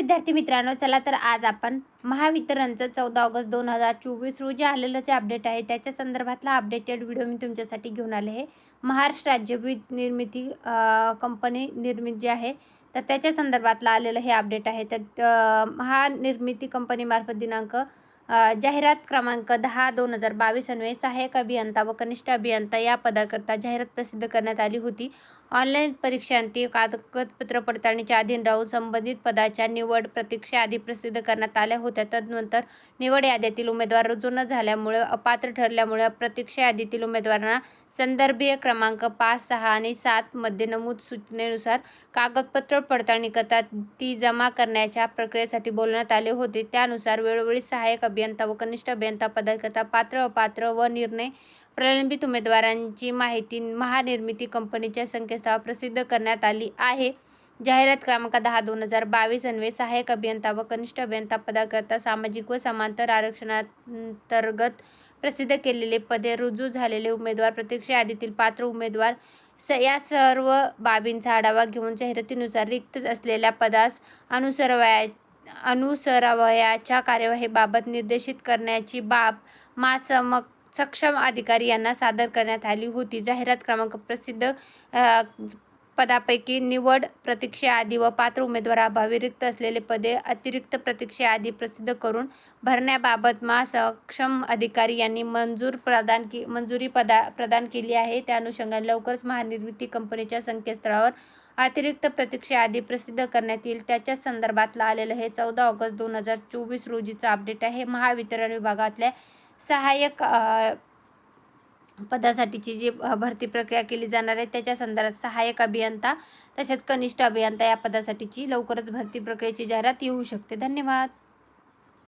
विद्यार्थी मित्रांनो चला तर आज आपण महावितरणचं चौदा ऑगस्ट दोन हजार चोवीस रोजी आलेलं जे अपडेट आहे त्याच्या संदर्भातला अपडेटेड व्हिडिओ मी तुमच्यासाठी घेऊन आले आहे. महाराष्ट्र राज्य वीज निर्मिती कंपनी निर्मित जी आहे तर त्याच्या संदर्भातला आलेलं हे अपडेट आहे. तर महानिर्मिती कंपनीमार्फत दिनांक जाहिरात क्रमांक दहा दोन हजार बावीस अन्वये सहाय्यक अभियंता व कनिष्ठ अभियंता या पदाकरता जाहिरात प्रसिद्ध करण्यात आली होती. ऑनलाईन परीक्षांती कागदपत्र पडताळणीच्या अधीन राहून संबंधित पदाच्या निवड प्रतीक्षा आधी प्रसिद्ध करण्यात आल्या होत्या. तदनंतर निवड यादीतील उमेदवार रुजू न झाल्यामुळे अपात्र ठरल्यामुळे प्रतीक्षा यादीतील उमेदवारांना संदर्भीय क्रमांक पाच सहा आणि सात मध्ये नमूद सूचनेनुसार कागदपत्र पडताळणीकरता ती जमा करण्याच्या प्रक्रियेसाठी बोलण्यात आले होते. त्यानुसार वेळोवेळी सहाय्यक अभियंता व कनिष्ठ अभियंता पदाकरता पात्र अपात्र व निर्णय प्रलंबित उमेदवारांची माहिती महानिर्मिती कंपनीच्या संकेतस्थळावर प्रसिद्ध करण्यात आली आहे. जाहिरात क्रमांक दहा दोन हजार बावीस अन्वये सहाय्यक अभियंता व कनिष्ठ अभियंता पदाकरता सामाजिक व समांतर आरक्षणांतर्गत प्रसिद्ध केलेले पदे रुजू झालेले उमेदवार प्रत्यक्ष यादीतील पात्र उमेदवार स या सर्व बाबींचा आढावा घेऊन जाहिरातीनुसार रिक्त असलेल्या पदास अनुसरवया अनुसरावयाच्या कार्यवाहीबाबत निर्देशित करण्याची बाब मासमक सक्षम अधिकारी यांना सादर करण्यात आली होती. जाहिरात क्रमांक प्रसिद्ध पदापैकी निवड प्रतीक्षेआधी व पात्र उमेदवाराअभावी रिक्त असलेले पदे अतिरिक्त प्रतीक्षेआधी प्रसिद्ध करून भरण्याबाबत मा सक्षम अधिकारी यांनी मंजूर प्रदान की मंजुरी पदा प्रदान केली आहे. त्या अनुषंगाने लवकरच महानिर्मिती कंपनीच्या संकेतस्थळावर अतिरिक्त प्रतीक्षेआधी प्रसिद्ध करण्यात येईल. त्याच्या संदर्भातला आलेलं हे चौदा ऑगस्ट दोन हजार चोवीस रोजीचं अपडेट आहे. महावितरण विभागातल्या सहाय्यक पदासाठीची जी भरती प्रक्रिया केली जाणार आहे त्याच्या संदर्भात सहाय्यक अभियंता तसेच कनिष्ठ अभियंता या पदासाठीची लवकरच भरती प्रक्रियेची जाहिरात येऊ शकते. धन्यवाद.